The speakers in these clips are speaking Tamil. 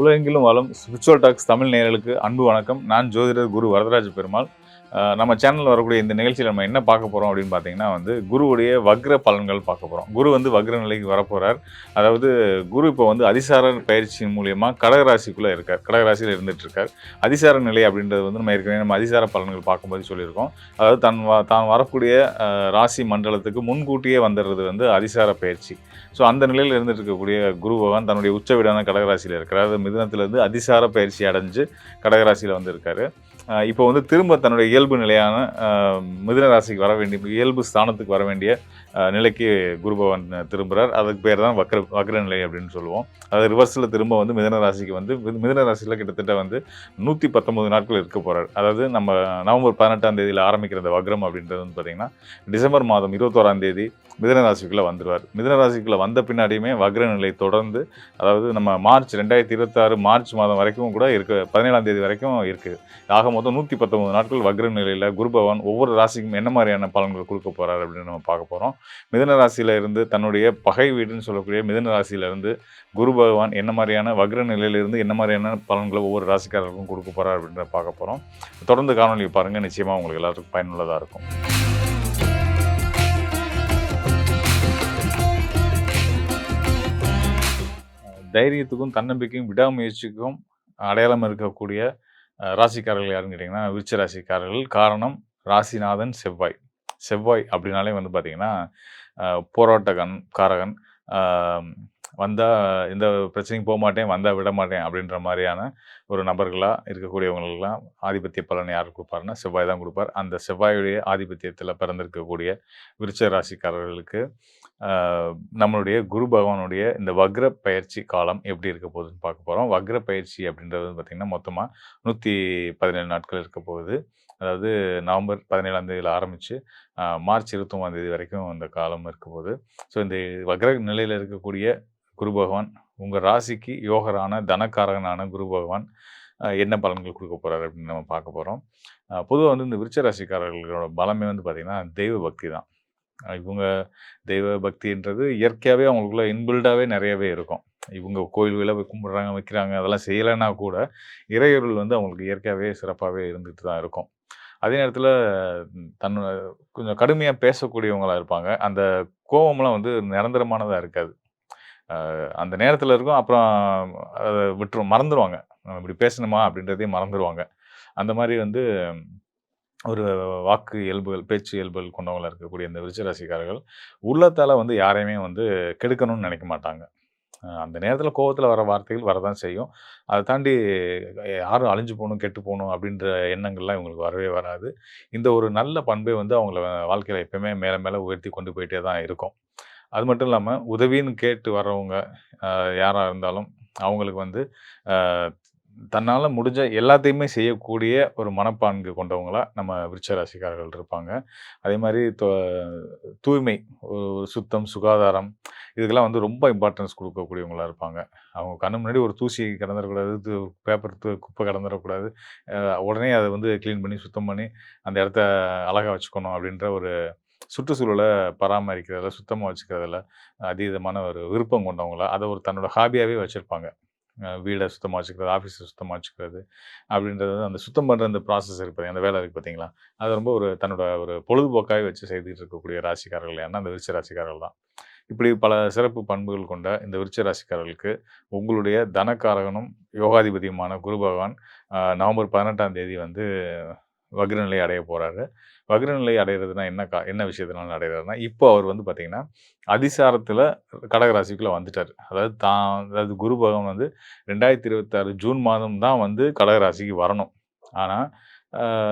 உலகெங்கிலும் வளம் ஸ்பிரிச்சுவல் டாக்ஸ் தமிழ் நேயர்களுக்கு அன்பு வணக்கம். நான் ஜோதிடர் குரு வரதராஜ பெருமாள். நம்ம சேனலில் வரக்கூடிய இந்த நிகழ்ச்சியில் நம்ம என்ன பார்க்க போகிறோம் அப்படின்னு பார்த்தீங்கன்னா வந்து குருவுடைய வக்ர பலன்கள் பார்க்க போகிறோம் குரு வந்து வக்ர நிலைக்கு வரப்போகிறார் அதாவது குரு இப்போ வந்து அதிசார பயிற்சியின் மூலியமாக கடகராசிக்குள்ளே இருக்கார். கடகராசியில் இருந்துகிட்ருக்கார் அதிசார நிலை அப்படின்றது வந்து நம்ம ஏற்கனவே நம்ம அதிசார பலன்கள் பார்க்கும்போது சொல்லியிருக்கோம். அதாவது தன் வ- தான் வரக்கூடிய ராசி மண்டலத்துக்கு முன்கூட்டியே வந்துடுறது வந்து அதிசார பயிற்சி. ஸோ அந்த நிலையில் இருந்துட்டு இருக்கக்கூடிய குரு பகவான் தன்னுடைய உச்ச வீடான கடகராசியில் இருக்கிறார். அது மிதுனத்திலிருந்து அதிசார பயிற்சி அடைஞ்சு கடகராசியில் வந்திருக்காரு. இப்போ வந்து திரும்ப தன்னுடைய இயல்பு நிலையான மிதுன ராசிக்கு வர வேண்டிய இயல்பு ஸ்தானத்துக்கு வர வேண்டிய நிலைக்கு குரு பகவான் திரும்புகிறார் அதுக்கு பேர் தான் வக்ர வக்ர நிலை அப்படின்னு சொல்லுவோம். அது ரிவர்ஸில் திரும்ப வந்து மிதன ராசிக்கு வந்து மிதன மிதுன ராசியில் கிட்டத்தட்ட வந்து நூற்றி பத்தொம்பது நாட்கள் இருக்க போகிறார் அதாவது நம்ம நவம்பர் பதினெட்டாம் தேதியில் ஆரம்பிக்கிற அந்த வக்ரம் அப்படின்றது வந்து பார்த்திங்கன்னா டிசம்பர் மாதம் இருபத்தோராம் தேதி மிதுன ராசிக்குள்ளே வந்துடுவார் மிதுன ராசிக்குள்ளே வந்த பின்னாடியுமே வக்ர நிலை தொடர்ந்து அதாவது நம்ம மார்ச் ரெண்டாயிரத்தி இருபத்தாறு மார்ச் மாதம் வரைக்கும் கூட இருக்கு பதினேழாம் தேதி வரைக்கும் இருக்குது ஆக மொத்தம் நூற்றி பத்தொம்பது நாட்கள் வக்ர நிலையில் குரு பகவான் ஒவ்வொரு ராசிக்கும் என்ன மாதிரியான பலன்கள் கொடுக்க போகிறார் அப்படின்னு நம்ம பார்க்க போகிறோம் மிதனராசியில் இருந்து தன்னுடைய பகை வீடுன்னு சொல்லக்கூடிய மிதுன ராசியில குரு பகவான் என்ன மாதிரியான வக்ர நிலையிலிருந்து என்ன மாதிரியான பலன்களை ஒவ்வொரு ராசிக்காரருக்கும் கொடுக்க போகிறார் அப்படின்றத பார்க்க போகிறோம் தொடர்ந்து காணொலி பாருங்கள் நிச்சயமாக உங்களுக்கு எல்லாருக்கும் பயனுள்ளதாக இருக்கும். தைரியத்துக்கும் தன்னம்பிக்கையும் விடாமுயற்சிக்கும் அடையாளம் இருக்கக்கூடிய ராசிக்காரர்கள் யாருன்னு கேட்டிங்கன்னா விருச்ச ராசிக்காரர்கள். காரணம் ராசிநாதன் செவ்வாய். செவ்வாய் அப்படின்னாலே வந்து பார்த்திங்கன்னா போராட்டகன் காரகன். வந்தால் எந்த பிரச்சனையும் போக மாட்டேன் வந்தால் விட மாட்டேன் அப்படின்ற மாதிரியான ஒரு நபர்களாக இருக்கக்கூடியவங்களுக்கெல்லாம் ஆதிபத்திய பலன் யார் கொடுப்பாருன்னா செவ்வாய் தான் கொடுப்பார். அந்த செவ்வாயுடைய ஆதிபத்தியத்தில் பிறந்திருக்கக்கூடிய விருச்ச ராசிக்காரர்களுக்கு நம்மளுடைய குரு பகவானுடைய இந்த வக்ர பயிற்சி காலம் எப்படி இருக்க போகுதுன்னு பார்க்க போகிறோம் வக்ர பயிற்சி அப்படின்றது பார்த்திங்கன்னா மொத்தமாக நூற்றி பதினேழு நாட்கள் இருக்க போகுது. அதாவது நவம்பர் பதினேழாம் தேதியில் ஆரம்பித்து மார்ச் இருபத்தொம்பதாம் தேதி வரைக்கும் இந்த காலம் இருக்க போகுது. ஸோ இந்த வக்ர நிலையில் இருக்கக்கூடிய குரு பகவான் உங்கள் ராசிக்கு யோகரான தனக்காரகனான குரு பகவான் என்ன பலன்கள் கொடுக்க போகிறார் அப்படின்னு நம்ம பார்க்க போகிறோம் பொதுவாக வந்து இந்த விருச்ச ராசிக்காரர்களோட பலமே வந்து பார்த்திங்கன்னா தெய்வ பக்தி தான். இவங்க தெய்வ பக்தின்றது இயற்கையாகவே அவங்களுக்குள்ள இன்பில்டாகவே நிறையவே இருக்கும். இவங்க கோயில்களை போய் கும்பிட்றாங்க வைக்கிறாங்க அதெல்லாம் செய்யலைன்னா கூட இறையொருள் வந்து அவங்களுக்கு இயற்கையாகவே சிறப்பாகவே இருந்துட்டு தான் இருக்கும். அதே நேரத்தில் தன்னோட கொஞ்சம் கடுமையாக பேசக்கூடியவங்களாக இருப்பாங்க. அந்த கோபம்லாம் வந்து நிரந்தரமானதாக இருக்காது. அந்த நேரத்தில் இருக்கும். அப்புறம் அதை விட்டுரும் மறந்துடுவாங்க நம்ம இப்படி பேசணுமா? அப்படின்றதையும் மறந்துடுவாங்க அந்த மாதிரி வந்து ஒரு வாக்கு இயல்புகள் பேச்சு இயல்புகள் கொண்டவங்களாக இருக்கக்கூடிய இந்த விருச்சராசிக்காரர்கள் உள்ளத்தால் வந்து யாரையுமே வந்து கெடுக்கணும்னு நினைக்க மாட்டாங்க. அந்த நேரத்தில் கோவத்தில் வர வார்த்தைகள் வரதான் செய்யும். அதை தாண்டி யாரும் அழிஞ்சு போகணும் கெட்டு போகணும் அப்படின்ற எண்ணங்கள்லாம் இவங்களுக்கு வரவே வராது. இந்த ஒரு நல்ல பண்பை வந்து அவங்கள வாழ்க்கையில் எப்பயுமே மேலே மேலே உயர்த்தி கொண்டு போயிட்டே தான் இருக்கும். அது மட்டும் இல்லாமல் உதவின்னு கேட்டு வர்றவங்க யாராக இருந்தாலும் அவங்களுக்கு வந்து தன்னால் முடிஞ்ச எல்லாத்தையுமே செய்யக்கூடிய ஒரு மனப்பான்கு கொண்டவங்களா நம்ம விருச்ச ராசிக்காரர்கள் இருப்பாங்க. அதே மாதிரி தொ- தூய்மை ஒரு சுத்தம் சுகாதாரம் இதுக்கெல்லாம் வந்து ரொம்ப இம்பார்ட்டன்ஸ் கொடுக்கக்கூடியவங்களா இருப்பாங்க. அவங்க கண்ணு முன்னாடி ஒரு தூசி கடந்துடக்கூடாது பேப்பர் குப்பை கிடந்துடக்கூடாது உடனே அதை வந்து க்ளீன் பண்ணி சுத்தம் பண்ணி அந்த இடத்த அழகாக வச்சுக்கணும் அப்படின்ற ஒரு சுற்றுச்சூழலை பராமரிக்கிறதுல சுத்தமாக வச்சுக்கிறதுல அதீதமான ஒரு விருப்பம் கொண்டவங்கள அதை ஒரு தன்னோட ஹாபியாகவே வச்சுருப்பாங்க. வீடை சுத்தமாக வச்சுக்கிறது ஆஃபீஸை சுத்தமாக வச்சுக்கிறது அப்படின்றது வந்து அந்த சுத்தம் பண்ணுற அந்த ப்ராசஸ் இருக்குது அந்த வேலை இருக்குது பார்த்தீங்களா அது ரொம்ப ஒரு தன்னோட ஒரு பொழுதுபோக்காகவே வச்சு செய்துட்டு இருக்கக்கூடிய ராசிக்காரர்கள் ஏன்னா அந்த விருச்ச ராசிக்காரர்கள் தான். இப்படி பல சிறப்பு பண்புகள் கொண்ட இந்த விருச்ச ராசிக்காரர்களுக்கு உங்களுடைய தனக்காரகனும் யோகாதிபதியுமான குரு பகவான் நவம்பர் பதினெட்டாம் தேதி வந்து வக்ரநிலை அடைய போகிறாரு வக்ரநிலை அடைகிறதுனா என்ன கா என்ன விஷயத்தினால அடைகிறாருன்னா இப்போ அவர் வந்து பார்த்திங்கன்னா அதிசாரத்தில் கடகராசிக்குள்ளே வந்துட்டார். அதாவது தான் அதாவது குரு பகவான் வந்து ரெண்டாயிரத்தி இருபத்தாறு ஜூன் மாதம் தான் வந்து கடகராசிக்கு வரணும். ஆனால்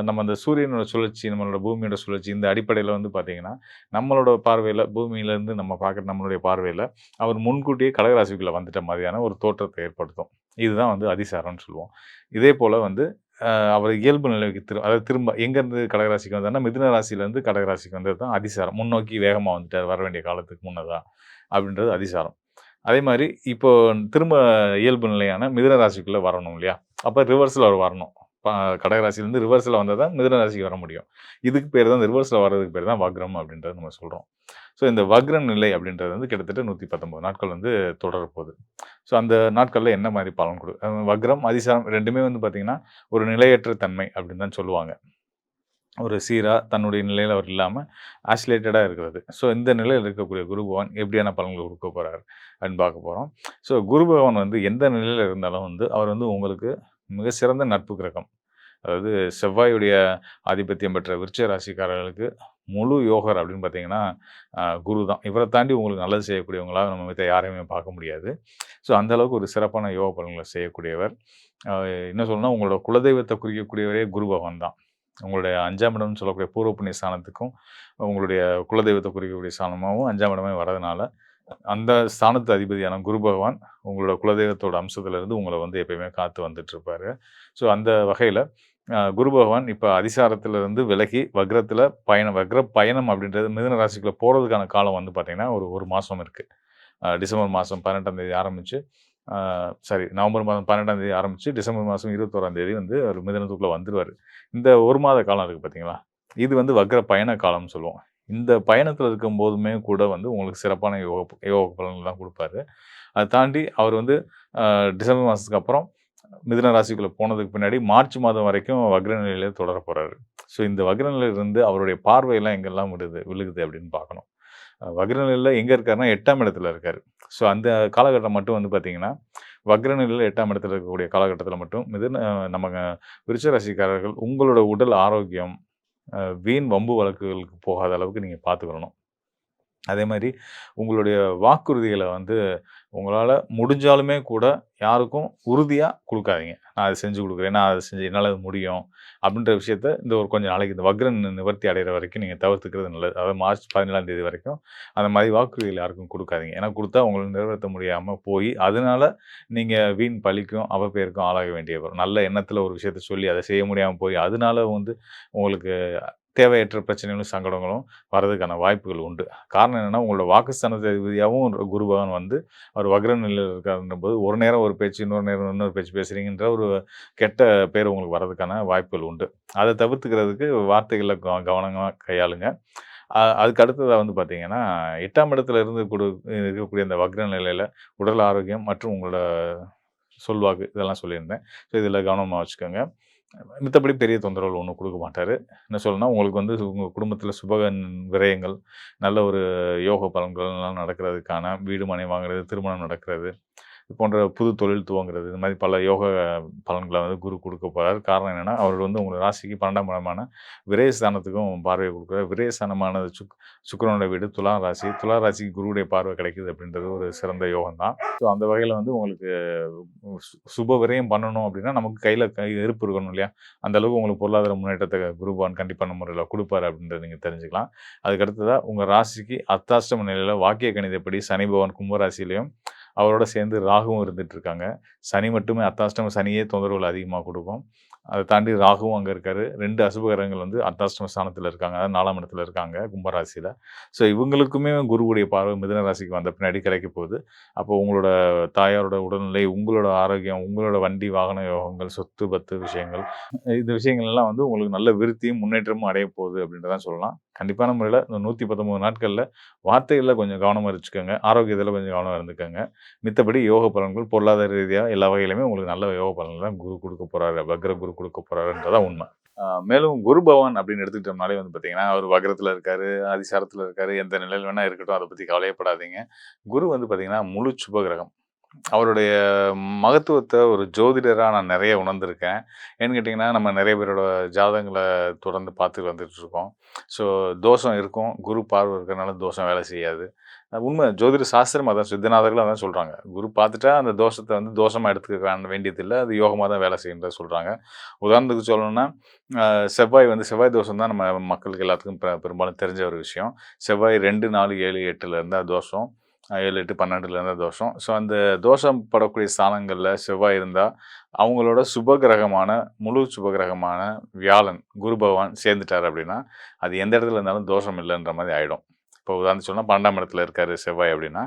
நம்ம அந்த சூரியனோட சுழற்சி நம்மளோட பூமியோட சுழற்சி இந்த அடிப்படையில் வந்து பார்த்திங்கன்னா நம்மளோட பார்வையில் பூமியிலேருந்து நம்ம பார்க்குற நம்மளுடைய பார்வையில் அவர் முன்கூட்டியே கடகராசிக்குள்ளே வந்துட்ட மாதிரியான ஒரு தோற்றத்தை ஏற்படுத்தும். இதுதான் வந்து அதிசாரம்னு சொல்லுவோம். இதே போல் வந்து அவர் இயல்பு நிலைக்கு திரு அதாவது திரும்ப எங்கேருந்து கடகராசிக்கு வந்தார்னா மிதுன ராசியிலேருந்து கடகராசிக்கு வந்தது தான் அதிசாரம். முன்னோக்கி வேகமாக வந்துட்டார் வர வேண்டிய காலத்துக்கு முன்னதாக அப்படின்றது அதிசாரம். அதே மாதிரி இப்போ திரும்ப இயல்பு நிலையான மிதுன ராசிக்குள்ளே வரணும் இல்லையா? அப்போ ரிவர்ஸில் அவர் வரணும். கடகராசிலேருந்து ரிவர்ஸில் வந்தால் தான் மிதுன ராசிக்கு வர முடியும். இதுக்கு பேர் தான் ரிவர்ஸில் வர்றதுக்கு பேர் தான் வக்ரம் அப்படின்றது நம்ம சொல்கிறோம் ஸோ இந்த வக்ர நிலை அப்படின்றது வந்து கிட்டத்தட்ட நூற்றி பத்தொம்பது நாட்கள் வந்து தொடரப்போகுது. ஸோ அந்த நாட்களில் என்ன மாதிரி பலன் கொடு வக்ரம் அதிசாரம் ரெண்டுமே வந்து பார்த்திங்கன்னா ஒரு நிலையற்ற தன்மை அப்படின்னு தான் சொல்லுவாங்க. ஒரு சீராக தன்னுடைய நிலையில் அவர் இல்லாமல் ஆசிலேட்டடாக இருக்கிறது. ஸோ இந்த நிலையில் இருக்கக்கூடிய குரு பகவான் எப்படியான பலன்கள் கொடுக்க போகிறார் அப்படின்னு பார்க்க போகிறோம் ஸோ குரு பகவான் வந்து எந்த நிலையில் இருந்தாலும் வந்து அவர் வந்து உங்களுக்கு மிக சிறந்த நட்பு கிரகம். அதாவது செவ்வாயுடைய ஆதிபத்தியம் பெற்ற விருச்ச ராசிக்காரர்களுக்கு முழு யோகர் அப்படின்னு பார்த்தீங்கன்னா குரு தான். இவரை தாண்டி உங்களுக்கு நல்லது செய்யக்கூடியவங்களாக நம்ம மித்த யாரையுமே பார்க்க முடியாது. ஸோ அந்தளவுக்கு ஒரு சிறப்பான யோக பலன்களை செய்யக்கூடியவர். என்ன சொல்லணும்னா உங்களோட குலதெய்வத்தை குறிக்கக்கூடியவரே குரு பகவான் தான். உங்களுடைய அஞ்சாம் இடம்னு சொல்லக்கூடிய பூர்வ புண்ணிய ஸ்தானத்துக்கும் உங்களுடைய குலதெய்வத்தை குறிக்கக்கூடிய ஸ்தானமாகவும் அஞ்சாம் இடமே வரதுனால அந்த ஸ்தானத்து அதிபதியான குரு பகவான் உங்களோட குலதெய்வத்தோட அம்சத்துல இருந்து உங்களை வந்து எப்பயுமே காத்து வந்துட்டு இருப்பாரு. ஸோ அந்த வகையில் குரு பகவான் இப்போ அதிசாரத்திலிருந்து விலகி வக்ரத்தில் பயணம் வக்ர பயணம் அப்படின்றது மிதன ராசிக்குள்ளே போகிறதுக்கான காலம் வந்து பார்த்திங்கன்னா ஒரு ஒரு மாதம் இருக்குது டிசம்பர் மாதம் பன்னெண்டாம் தேதி ஆரம்பித்து சாரி நவம்பர் மாதம் பன்னெண்டாம் தேதி ஆரம்பித்து டிசம்பர் மாதம் இருபத்தோராம் தேதி வந்து அவர் மிதனத்துக்குள்ளே வந்துடுவார் இந்த ஒரு மாத காலம் இருக்குது பார்த்தீங்களா இது வந்து வக்ர பயண காலம்னு சொல்லுவோம். இந்த பயணத்தில் இருக்கும் போதுமே கூட வந்து உங்களுக்கு சிறப்பான யோக யோக பலன்கள் தான் கொடுப்பாரு. அதை தாண்டி அவர் வந்து டிசம்பர் மாதத்துக்கு அப்புறம் மிதன ராசிக்குள்ளே போனதுக்கு பின்னாடி மார்ச் மாதம் வரைக்கும் வக்ரநிலையிலே தொடர போகிறாரு ஸோ இந்த வக்ரநிலையிலிருந்து அவருடைய பார்வையெல்லாம் எங்கெல்லாம் விடுது விழுகுது அப்படின்னு பார்க்கணும். வக்ரநிலையில் வக்ர நிலையில் எங்கே இருக்காருன்னா எட்டாம் இடத்துல இருக்கார். ஸோ அந்த காலகட்டம் மட்டும் வந்து பார்த்தீங்கன்னா வக்ர நிலையில் எட்டாம் இடத்துல இருக்கக்கூடிய காலகட்டத்தில் மட்டும் மிதன நம்ம விருச்ச ராசிக்காரர்கள் உங்களோட உடல் ஆரோக்கியம் வீண் வம்பு வழக்குகளுக்கு போகாத அளவுக்கு நீங்கள் பார்த்துக்கணும். அதே மாதிரி உங்களுடைய வாக்குறுதிகளை வந்து உங்களால் முடிஞ்சாலுமே கூட யாருக்கும் உறுதியாக கொடுக்காதீங்க. நான் அதை செஞ்சு கொடுக்குறேன். நான் அதை செஞ்சு என்னால் அது முடியும் அப்படின்ற விஷயத்த இந்த ஒரு கொஞ்சம் நாளைக்கு இந்த வக்ரன் நிவர்த்தி அடைகிற வரைக்கும் நீங்கள் தவிர்த்துக்கிறது நல்லது. அதாவது மார்ச் பதினேழாம் தேதி வரைக்கும் அந்த மாதிரி வாக்குறுதிகள் யாருக்கும் கொடுக்காதீங்க. ஏன்னா கொடுத்தா உங்களை நிறைவேற்ற முடியாமல் போய் அதனால நீங்கள் வீண் பழிக்கும் அவப்பேருக்கும் ஆளாக வேண்டிய வரும் நல்ல எண்ணத்தில் ஒரு விஷயத்த சொல்லி அதை செய்ய முடியாமல் போய் அதனால வந்து உங்களுக்கு தேவையற்ற பிரச்சனைகளும் சங்கடங்களும் வர்றதுக்கான வாய்ப்புகள் உண்டு. காரணம் என்னென்னா உங்களோட வாக்குஸ்தானத்தை அதிபதியாகவும் குரு பகவான் வந்து அவர் வக்ர நிலையில் இருக்காருன்ற போது ஒரு நேரம் ஒரு பேச்சு இன்னொரு நேரம் இன்னொரு பேச்சு பேசுகிறீங்கன்ற ஒரு கெட்ட பேர் உங்களுக்கு வர்றதுக்கான வாய்ப்புகள் உண்டு. அதை தவிர்த்துக்கிறதுக்கு வார்த்தைகளில் கவனமாக கையாளுங்க. அதுக்கு அடுத்ததாக வந்து பார்த்தீங்கன்னா எட்டாம் இடத்துல இருந்து கொடு இருக்கக்கூடிய அந்த வக்ர நிலையில் உடல் ஆரோக்கியம் மற்றும் உங்களோட சொல்வாக்கு இதெல்லாம் சொல்லியிருந்தேன். ஸோ இதில் கவனமாக வச்சுக்கோங்க. மித்தபடி பெரிய தொந்தரவுகள் ஒன்றும் கொடுக்க மாட்டார். என்ன சொல்லணும்னா உங்களுக்கு வந்து உங்கள் குடும்பத்தில் சுப விரயங்கள் நல்ல ஒரு யோக பலன்கள் எல்லாம் நடக்கிறதுக்கான வீடு மனை வாங்குறது திருமணம் நடக்கிறது போன்ற புது தொழில் துவங்குறது. இது மாதிரி பல யோக பலன்களை வந்து குரு கொடுக்க போகிறார் காரணம் என்னென்னா அவர் வந்து உங்கள் ராசிக்கு பன்னெண்டாம் இடமான விரயஸ்தானத்துக்கும் பார்வை கொடுக்குறாரு. விரயஸ்தானமானது சுக் சுக்கிரனோட வீடு துலா ராசி. துலா ராசிக்கு குருவுடைய பார்வை கிடைக்குது அப்படின்றது ஒரு சிறந்த யோகம் தான் ஸோ அந்த வகையில் வந்து உங்களுக்கு சு- சுப விரயம் பண்ணணும் அப்படின்னா நமக்கு கையில் கை இருப்பு இருக்கணும் இல்லையா? அந்த அளவுக்கு உங்களுக்கு பொருளாதார முன்னேற்றத்தை குருபான் கண்டிப்பான முறையில் கொடுப்பாரு அப்படின்றத நீங்கள் தெரிஞ்சுக்கலாம். அதுக்கு அடுத்ததாக உங்கள் ராசிக்கு அத்தாஷ்டம நிலையில் வாக்கிய கணிதப்படி சனி பகவான் கும்பராசிலையும் அவரோட சேர்ந்து ராகுவும் இருந்துட்டு இருக்காங்க சனி மட்டுமே அர்த்தாஷ்டம சனியே தொந்தரவுகள் அதிகமாக கொடுக்கும். அதை தாண்டி ராகுவும் அங்கே இருக்காரு. ரெண்டு அசுபகரங்கள் வந்து அர்த்தாஷ்டம ஸ்தானத்தில் இருக்காங்க. அதாவது நாலாம் இடத்துல இருக்காங்க கும்பராசியில். ஸோ இவங்களுக்குமே குருவுடைய பார்வை மிதுன ராசிக்கு வந்த பின்னாடி கிடைக்க போகுது. அப்போ உங்களோட தாயாரோட உடல்நிலை உங்களோட ஆரோக்கியம் உங்களோட வண்டி வாகன யோகங்கள் சொத்து பத்து விஷயங்கள் இந்த விஷயங்கள் எல்லாம் வந்து உங்களுக்கு நல்ல விருத்தியும் முன்னேற்றமும் அடைய போகுது அப்படின்றதான் சொல்லலாம். கண்டிப்பான முறையில் இந்த நூற்றி பத்தொம்போது நாட்களில் வார்த்தைகளில் கொஞ்சம் கவனமாக வச்சுக்கோங்க ஆரோக்கியத்தில் கொஞ்சம் கவனமாக இருந்துக்கோங்க. மித்தபடி யோக பலன்கள் பொருளாதார ரீதியாக எல்லா வகையிலுமே உங்களுக்கு நல்ல யோக பலன்கள் தான் குரு கொடுக்க போகிறாரு வக்ர குரு கொடுக்க போகிறாருன்றதான் உண்மை. மேலும் குரு பகவான் அப்படின்னு எடுத்துக்கிட்டோம்னாலே வந்து பார்த்தீங்கன்னா அவர் வக்ரத்தில் இருக்கார் அதிசாரத்தில் இருக்கார் எந்த நிலையில் வேணால் இருக்கட்டும் அதை பற்றி கவலையப்படாதீங்க. குரு வந்து பார்த்தீங்கன்னா முழு சுபகிரகம் அவருடைய மகத்துவத்தை ஒரு ஜோதிடராக நான் நிறைய உணர்ந்திருக்கேன். ஏன்னு கேட்டிங்கன்னா நம்ம நிறைய பேரோட ஜாதகங்களை தொடர்ந்து பார்த்துட்டு வந்துட்டுருக்கோம் ஸோ தோஷம் இருக்கும். குரு பார்வை இருக்கிறனால தோஷம் வேலை செய்யாது. உண்மை ஜோதிட சாஸ்திரம் அதான் சித்தநாதர்கள் அதான் சொல்கிறாங்க குரு பார்த்துட்டா அந்த தோஷத்தை வந்து தோஷமாக எடுத்துக்க வேண்டியதில்லை. அது யோகமாக தான் வேலை செய்யுன்றத சொல்கிறாங்க உதாரணத்துக்கு சொல்லணும்னா செவ்வாய் வந்து செவ்வாய் தோஷம் தான் நம்ம மக்களுக்கு எல்லாத்துக்கும் பெ- பெரும்பாலும் தெரிஞ்ச ஒரு விஷயம். செவ்வாய் ரெண்டு நாலு ஏழு எட்டில் இருந்தால் தோஷம். ஏழு எட்டு பன்னெண்டுல தோஷம். ஸோ அந்த தோஷம் படக்கூடிய ஸ்தானங்களில் செவ்வாய் இருந்தால் அவங்களோட சுபகிரகமான முழு சுபகிரகமான வியாழன் குரு பகவான் சேர்ந்துட்டார் அப்படின்னா அது எந்த இடத்துல இருந்தாலும் தோஷம் இல்லைன்ற மாதிரி ஆகிடும் இப்போ உதாரணம் சொன்னால் பன்னெண்டாம் இடத்துல இருக்காரு செவ்வாய் அப்படின்னா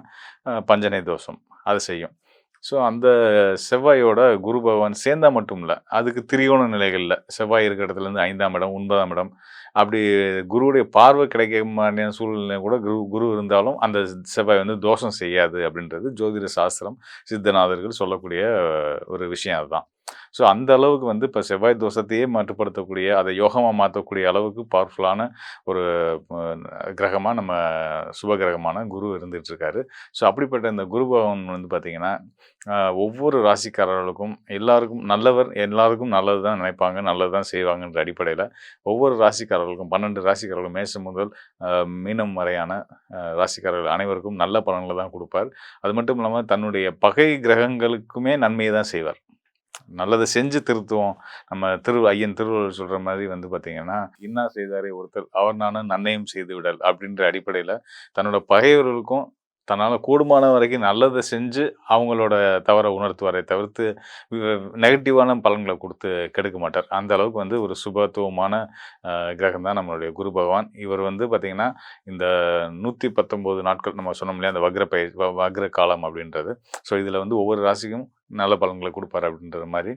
பஞ்சனை தோஷம் அது செய்யும். ஸோ அந்த செவ்வாயோட குரு பகவான் சேர்ந்தா மட்டும் இல்லை அதுக்கு திரியோண நிலைகளில் செவ்வாய் இருக்கிற இடத்துலேருந்து ஐந்தாம் இடம் ஒன்பதாம் இடம் அப்படி குருவுடைய பார்வை கிடைக்க மாதிரியான சூழ்நிலை கூட குரு குரு இருந்தாலும் அந்த செவ்வாய் வந்து தோஷம் செய்யாது அப்படின்றது ஜோதிட சாஸ்திரம் சித்தநாதர்கள் சொல்லக்கூடிய ஒரு விஷயம் அதுதான். ஸோ அந்த அளவுக்கு வந்து இப்போ செவ்வாய் தோஷத்தையே மட்டுப்படுத்தக்கூடிய அதை யோகமாக மாற்றக்கூடிய அளவுக்கு பவர்ஃபுல்லான ஒரு கிரகமாக நம்ம சுப கிரகமான குரு இருந்துகிட்டு இருக்காரு ஸோ அப்படிப்பட்ட இந்த குரு பகவான் வந்து பார்த்திங்கன்னா ஒவ்வொரு ராசிக்காரர்களுக்கும் எல்லாருக்கும் நல்லவர் எல்லாருக்கும் நல்லது தான் நினைப்பாங்க நல்லது தான் செய்வாங்கன்ற அடிப்படையில் ஒவ்வொரு ராசிக்காரர்களுக்கும் பன்னெண்டு ராசிக்காரர்கள் மேசம் முதல் மீனம் வரையான ராசிக்காரர்கள் அனைவருக்கும் நல்ல பலன்களை தான் கொடுப்பார். அது மட்டும் இல்லாமல் தன்னுடைய பகை கிரகங்களுக்குமே நன்மையை தான் செய்வார். நல்லதை செஞ்சு திருத்துவோம். நம்ம திரு ஐயன் திருவள்ளுவர் சொல்கிற மாதிரி வந்து பார்த்தீங்கன்னா இன்னா செய்தாரே ஒருத்தர் அவர் நானும் நன்னையும் செய்து விடல் அப்படின்ற அடிப்படையில் தன்னோட பகைவர்களுக்கும் தன்னால் கூடுமான வரைக்கும் நல்லதை செஞ்சு அவங்களோட தவறை உணர்த்துவாரை தவிர்த்து நெகட்டிவான பலன்களை கொடுத்து கெடுக்க மாட்டார். அந்த அளவுக்கு வந்து ஒரு சுபத்துவமான கிரகம் தான் நம்மளுடைய குரு பகவான். இவர் வந்து பார்த்திங்கன்னா இந்த நூற்றி பத்தொம்போது நாட்கள் நம்ம சொன்னோம் இல்லையா அந்த வக்ர பயிர் வக்ர காலம் அப்படின்றது. ஸோ இதில் வந்து ஒவ்வொரு ராசிக்கும் நல்ல பலன்களை கொடுப்பார் அப்படின்ற மாதிரி.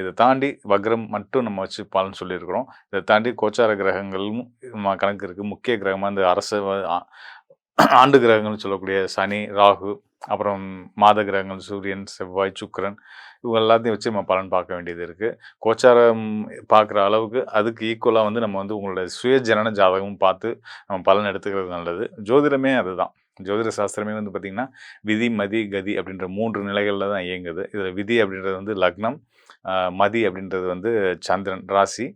இதை தாண்டி வக்ரம் மட்டும் நம்ம வச்சு பலன் சொல்லியிருக்கிறோம். இதை தாண்டி கோச்சார கிரகங்களும் கணக்கு இருக்குது முக்கிய கிரகமாக இந்த அரசு ஆண்டு கிரகங்கள்னு சொல்லக்கூடிய சனி ராகு அப்புறம் மாத கிரகங்கள் சூரியன் செவ்வாய் சுக்கரன் இவங்க எல்லாத்தையும் வச்சு நம்ம பலன் பார்க்க வேண்டியது இருக்குது கோச்சாரம் பார்க்குற அளவுக்கு அதுக்கு ஈக்குவலாக வந்து நம்ம வந்து உங்களோட சுய ஜனன ஜாதகமும் பார்த்து நம்ம பலன் எடுத்துக்கிறது நல்லது. ஜோதிடமே அதுதான். ஜோதிட சாஸ்திரமே வந்து பார்த்திங்கன்னா விதி மதி கதி அப்படின்ற மூன்று நிலைகளில் தான் இயங்குது. இதில் விதி அப்படின்றது வந்து லக்னம் மதி அப்படின்றது வந்து சந்திரன் ராசி.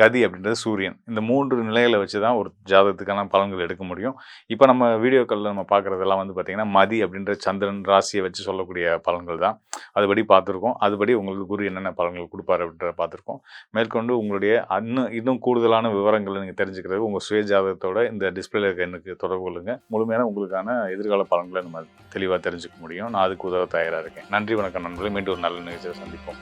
கதி அப்படின்றது சூரியன். இந்த மூன்று நிலைகளை வச்சு தான் ஒரு ஜாதகத்துக்கான பலன்கள் எடுக்க முடியும். இப்போ நம்ம வீடியோக்களில் நம்ம பார்க்குறதெல்லாம் வந்து பார்த்திங்கன்னா மதி அப்படின்ற சந்திரன் ராசியை வச்சு சொல்லக்கூடிய பலன்கள் தான். அதுபடி பார்த்துருக்கோம். அதுபடி உங்களுக்கு குரு என்னென்ன பலன்கள் கொடுப்பார் அப்படின்றத பார்த்துருக்கோம். மேற்கொண்டு உங்களுடைய இன்னும் இன்னும் கூடுதலான விவரங்களை நீங்கள் தெரிஞ்சுக்கிறது உங்கள் சுய ஜாதகத்தோட இந்த டிஸ்பிளேல இருக்க எனக்கு தொடர்பு கொள்ளுங்கள் முழுமையான உங்களுக்கான எதிர்கால பலன்களை நம்ம தெளிவாக தெரிஞ்சுக்க முடியும். நான் அதுக்கு உதவ தயாராக இருக்கேன். நன்றி வணக்கம் நண்பர்களே. மீண்டும் ஒரு நல்ல நிகழ்ச்சியை சந்திப்போம்.